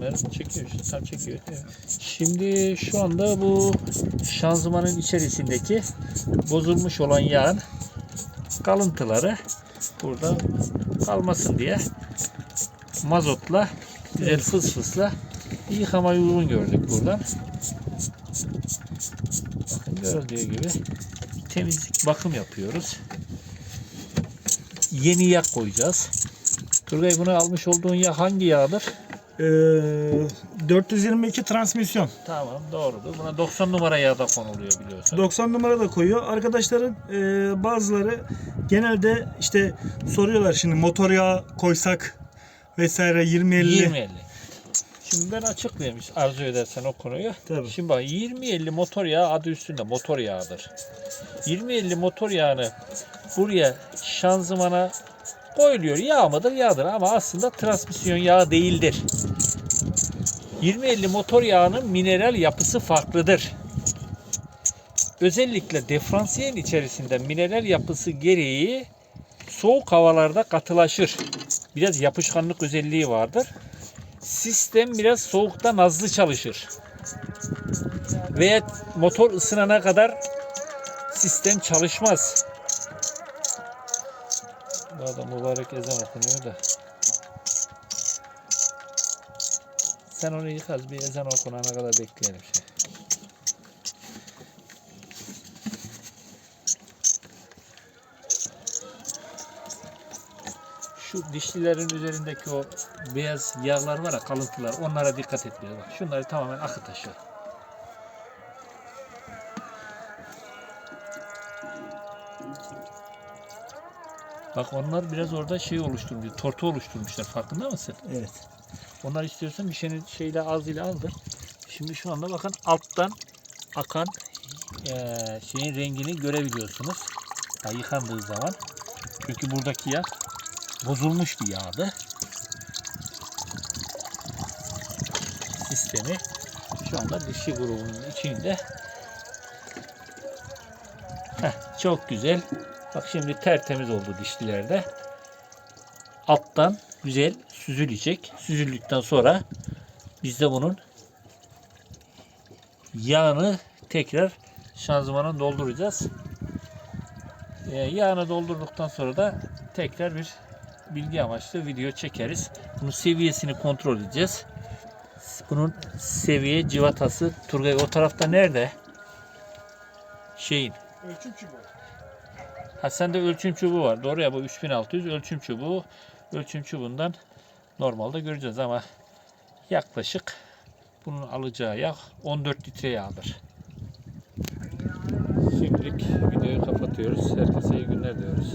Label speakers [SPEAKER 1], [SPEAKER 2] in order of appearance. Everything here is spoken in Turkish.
[SPEAKER 1] Ben çekiyor işte tam çekiyor. Şimdi şu anda bu şanzımanın içerisindeki bozulmuş olan yağın kalıntıları burada kalmasın diye mazotla güzel fıs fısla yıkamayı uygun gördük buradan. Bakın gördüğü gibi temizlik bakım yapıyoruz. Yeni yağ koyacağız. Turgay bunu almış olduğun yağ hangi yağdır?
[SPEAKER 2] Ee, 422 transmisyon.
[SPEAKER 1] Tamam doğrudur. Buna 90 numara yağ da konuluyor biliyorsun.
[SPEAKER 2] 90 numara da koyuyor. Arkadaşların e, bazıları genelde işte soruyorlar şimdi motor yağı koysak vesaire 20-50.
[SPEAKER 1] 20-50. Şimdi ben açıklayayım arzu edersen o konuyu.
[SPEAKER 2] Tabii.
[SPEAKER 1] Şimdi bak 20-50 motor yağı adı üstünde motor yağıdır. 20-50 motor yağını buraya şanzımana koyuluyor. Yağ mıdır? Yağdır ama aslında transmisyon yağı değildir. 20-50 motor yağının mineral yapısı farklıdır. Özellikle diferansiyen içerisinde mineral yapısı gereği soğuk havalarda katılaşır. Biraz yapışkanlık özelliği vardır. Sistem biraz soğukta nazlı çalışır. Veya motor ısınana kadar sistem çalışmaz. Bu arada mübarek ezan okunuyor da. Sen onu yıkaz bir ezan okunana kadar bekleyelim şey. Şu dişlilerin üzerindeki o beyaz yağlar var ya kalıntılar onlara dikkat etmiyor. Bak şunları tamamen akıt aşağı. Bak onlar biraz orada şey oluşturmuş, tortu oluşturmuşlar. Farkında mısın?
[SPEAKER 2] Evet.
[SPEAKER 1] Onlar istiyorsan bir şeyin şeyle ağzıyla aldır. Şimdi şu anda bakın alttan akan eee, şeyin rengini görebiliyorsunuz. Ya yıkandığı zaman. Çünkü buradaki yağ bozulmuş bir yağdı. Sistemi şu anda dişi grubunun içinde. Heh, çok güzel. Bak şimdi tertemiz oldu dişlilerde. Alttan güzel süzülecek. Süzüldükten sonra biz de bunun yağını tekrar şanzımana dolduracağız. Ee, yağını doldurduktan sonra da tekrar bir bilgi amaçlı video çekeriz. Bunun seviyesini kontrol edeceğiz. Bunun seviye civatası Turgay o tarafta nerede? Şeyin.
[SPEAKER 2] Ölçüm çubuğu.
[SPEAKER 1] Ha sende ölçüm çubuğu var. Doğru ya bu 3600 ölçüm çubuğu. Ölçüm çubuğundan normalde göreceğiz ama yaklaşık bunun alacağı yağ 14 litre yağdır. Şimdilik videoyu kapatıyoruz. Herkese iyi günler diyoruz.